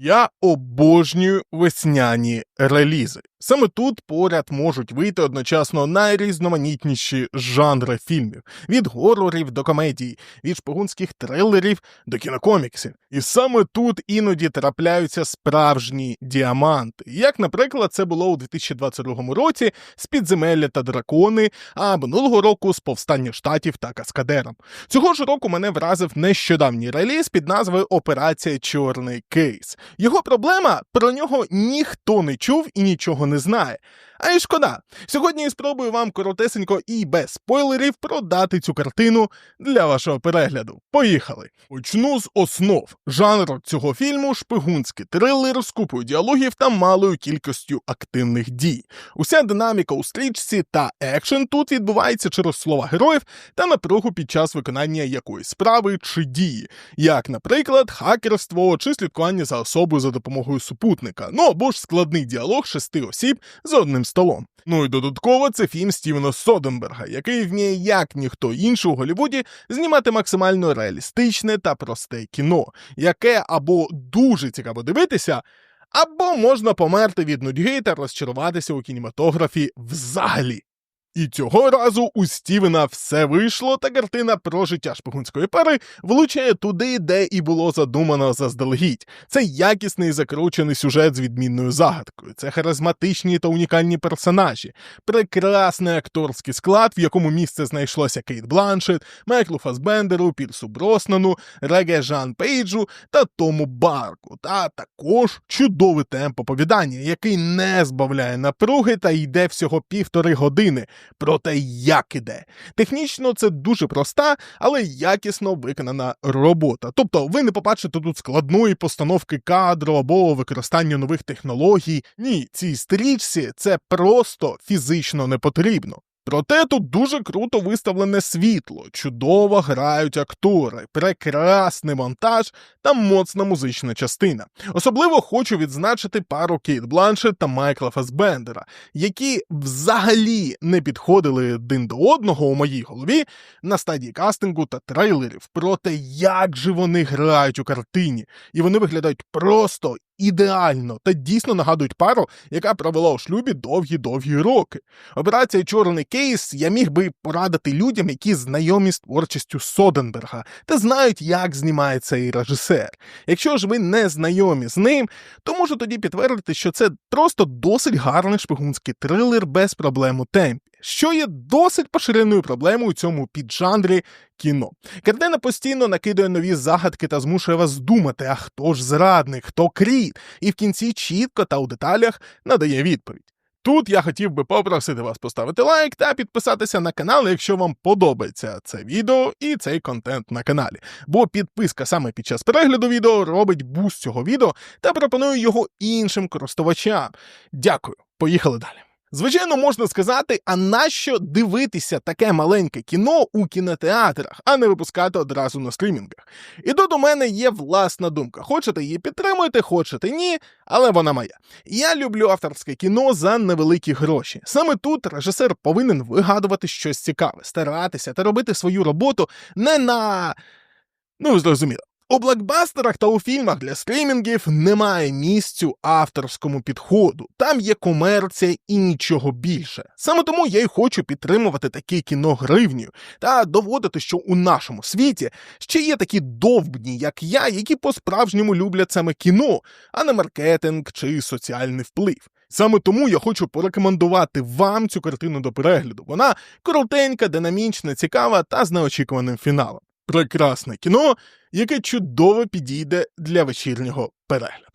Я обожнюю весняні релізи. Саме тут поряд можуть вийти одночасно найрізноманітніші жанри фільмів: від горорів до комедій, від шпигунських трилерів до кінокоміксів. І саме тут іноді трапляються справжні діаманти, як, наприклад, це було у 2022 році з підземелля та дракони, а минулого року з повстання штатів та каскадером. Цього ж року мене вразив нещодавній реліз під назвою Операція Чорний Кейс. Його проблема про нього ніхто не чув і нічого не знає. А й шкода. Сьогодні я спробую вам коротесенько і без спойлерів продати цю картину для вашого перегляду. Поїхали! Почну з основ. Жанр цього фільму шпигунський трилер з купою діалогів та малою кількістю активних дій. Уся динаміка у стрічці та екшен тут відбувається через слова героїв та напругу під час виконання якоїсь справи чи дії, як, наприклад, хакерство чи слідкування за особою за допомогою супутника, ну або ж складний діалог шести осіб за одним столом. Ну і додатково це фільм Стівена Соденберга, який вміє, як ніхто інший у Голлівуді, знімати максимально реалістичне та просте кіно, яке або дуже цікаво дивитися. Або можна померти від нудьги та розчаруватися у кінематографі взагалі. І цього разу у Стівена все вийшло, та картина про життя шпигунської пари влучає туди, де і було задумано заздалегідь. Це якісний закручений сюжет з відмінною загадкою, це харизматичні та унікальні персонажі, прекрасний акторський склад, в якому місце знайшлося Кейт Бланшет, Майклу Фасбендеру, Пірсу Броснану, Реге Жан Пейджу та Тому Барку. Та також чудовий темп оповідання, який не збавляє напруги та йде всього півтори години. Проте як іде. Технічно це дуже проста, але якісно виконана робота. Тобто ви не побачите тут складної постановки кадру або використання нових технологій. Ні, цій стрічці це просто фізично не потрібно. Проте тут дуже круто виставлене світло, чудово грають актори, прекрасний монтаж та моцна музична частина. Особливо хочу відзначити пару Кейт Бланшет та Майкла Фасбендера, які взагалі не підходили один до одного у моїй голові на стадії кастингу та трейлерів. Проте як же вони грають у картині, і вони виглядають просто ідеально та дійсно нагадують пару, яка провела у шлюбі довгі-довгі роки. Операція Чорний кейс я міг би порадити людям, які знайомі з творчістю Соденберга та знають, як знімає цей режисер. Якщо ж ви не знайомі з ним, то можу тоді підтвердити, що це просто досить гарний шпигунський трилер без проблем у темпі що є досить поширеною проблемою у цьому піджанрі кіно. Картина постійно накидує нові загадки та змушує вас думати, а хто ж зрадник, хто кріт, і в кінці чітко та у деталях надає відповідь. Тут я хотів би попросити вас поставити лайк та підписатися на канал, якщо вам подобається це відео і цей контент на каналі. Бо підписка саме під час перегляду відео робить буст цього відео та пропонує його іншим користувачам. Дякую, поїхали далі. Звичайно, можна сказати, а нащо дивитися таке маленьке кіно у кінотеатрах, а не випускати одразу на стрімінгах. І тут у мене є власна думка. Хочете її підтримуєте, хочете ні, але вона моя. Я люблю авторське кіно за невеликі гроші. Саме тут режисер повинен вигадувати щось цікаве, старатися та робити свою роботу не на. Ну, зрозуміло. У блокбастерах та у фільмах для стрімінгів немає місцю авторському підходу. Там є комерція і нічого більше. Саме тому я й хочу підтримувати таке кіно гривню та доводити, що у нашому світі ще є такі довбні, як я, які по-справжньому люблять саме кіно, а не маркетинг чи соціальний вплив. Саме тому я хочу порекомендувати вам цю картину до перегляду. Вона коротенька, динамічна, цікава та з неочікуваним фіналом прекрасне кіно, яке чудово підійде для вечірнього перегляду.